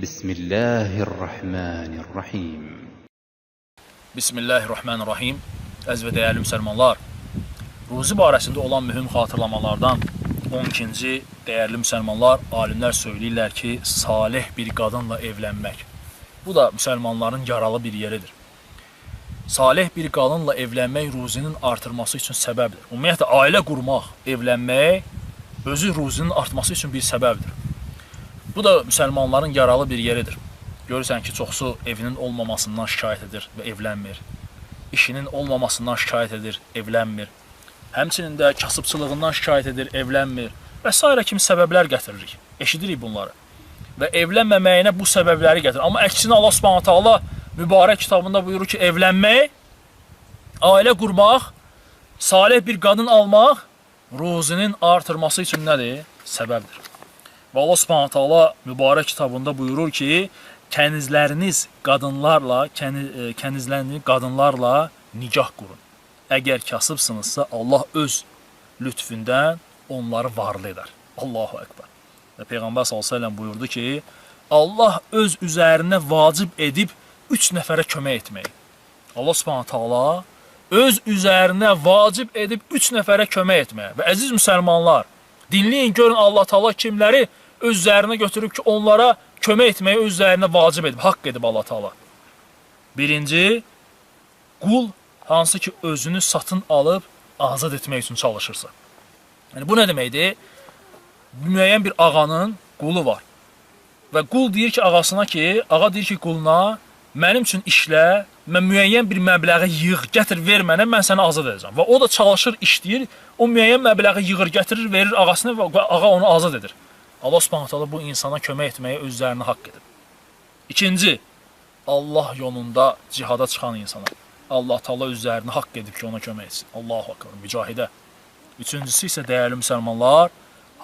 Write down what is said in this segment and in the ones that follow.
بسم الله الرحمن الرحيم Bismillahirrahmanirrahim. Əziz və dəyərli müsəlmanlar, ruzi barəsində olan mühüm xatırlamalardan 12-ci dəyərli müsəlmanlar, alimlər söyləyirlər ki, salih bir qadınla evlənmək. Bu da müsəlmanların yaralı bir yeridir. Salih bir qadınla evlənmək ruzinin artırması üçün səbəbdir. Ümumiyyətlə ailə qurmaq, evlənmək özü ruzinin artması üçün bir səbəbdir. Bu da müsəlmanların yaralı bir yeridir. Görürsən ki, çoxsu evinin olmamasından şikayət edir və evlənmir. İşinin olmamasından şikayət edir, evlənmir. Həmçinin də kasıbçılığından şikayət edir, evlənmir və s. kimi səbəblər gətiririk. Eşidirik bunları. Və evlənməməyinə bu səbəbləri gətirir. Amma əksinə Allah Subhanahu taala mübarək kitabında buyurur ki, evlənmək, ailə qurmaq, salih bir qadın almaq ruzinin artırması üçün nədir? Səbəbdir. Və Allah Subhanahu taala mübarək kitabında buyurur ki, kənizləriniz qadınlarla, e, kənizləriniz qadınlarla nikah qurun. Əgər kasıbsınızsa Allah öz lütfündən onları varlı edər. Allahu əkbər. Və Peyğəmbər sallallahu buyurdu ki, Allah öz üzərinə vacib edib 3 nəfərə kömək etməyi. Allah Subhanahu taala öz üzərinə vacib edib 3 nəfərə kömək etməyə. Və əziz müsəlmanlar, dinləyin görün Allah Taala kimləri öz üzərinə götürüb ki, onlara kömək etməyi öz üzərinə vacib edib, haqq edib Allah Taala. Birinci, qul hansı ki özünü satın alıb azad etmək üçün çalışırsa. Yəni bu nə deməkdir? Müəyyən bir ağanın qulu var. Və qul deyir ki ağasına ki, ağa deyir ki quluna, mənim üçün işlə, mən müəyyən bir məbləği yığ, gətir, ver mənə, mən səni azad edəcəm. Və o da çalışır, işləyir, o müəyyən məbləği yığır, gətirir, verir ağasına və ağa onu azad edir. Allah Subhanahu taala bu insana kömək etməyi öz üzərinə haqq edib. İkinci, Allah yolunda cihada çıxan insana Allah Taala öz üzərinə haqq edib ki, ona kömək etsin. Allahu akbar, mücahidə. Üçüncüsü isə dəyərli müsəlmanlar,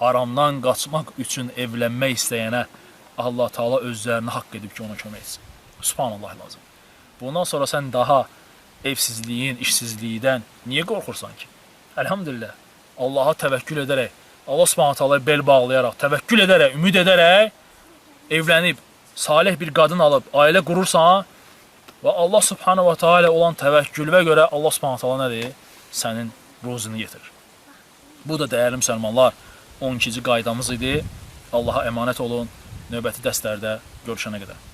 haramdan qaçmaq üçün evlənmək istəyənə Allah Taala öz üzərinə haqq edib ki, ona kömək etsin. Subhanallah lazım. Bundan sonra sən daha evsizliyin, işsizlikdən niyə qorxursan ki? Elhamdülillah. Allaha təvəkkül edərək, Allah Subhanahu taalaya bel bağlayaraq, təvəkkül edərək, ümid edərək evlənib salih bir qadın alıb ailə qurursan və Allah Subhanahu taala olan təvəkkülünə görə Allah Subhanahu taala nədir? Sənin ruzunu yetirir. Bu da dəyərli müsəlmanlar 12-ci qaydamız idi. Allaha əmanət olun. Növbəti dərslərdə görüşənə qədər.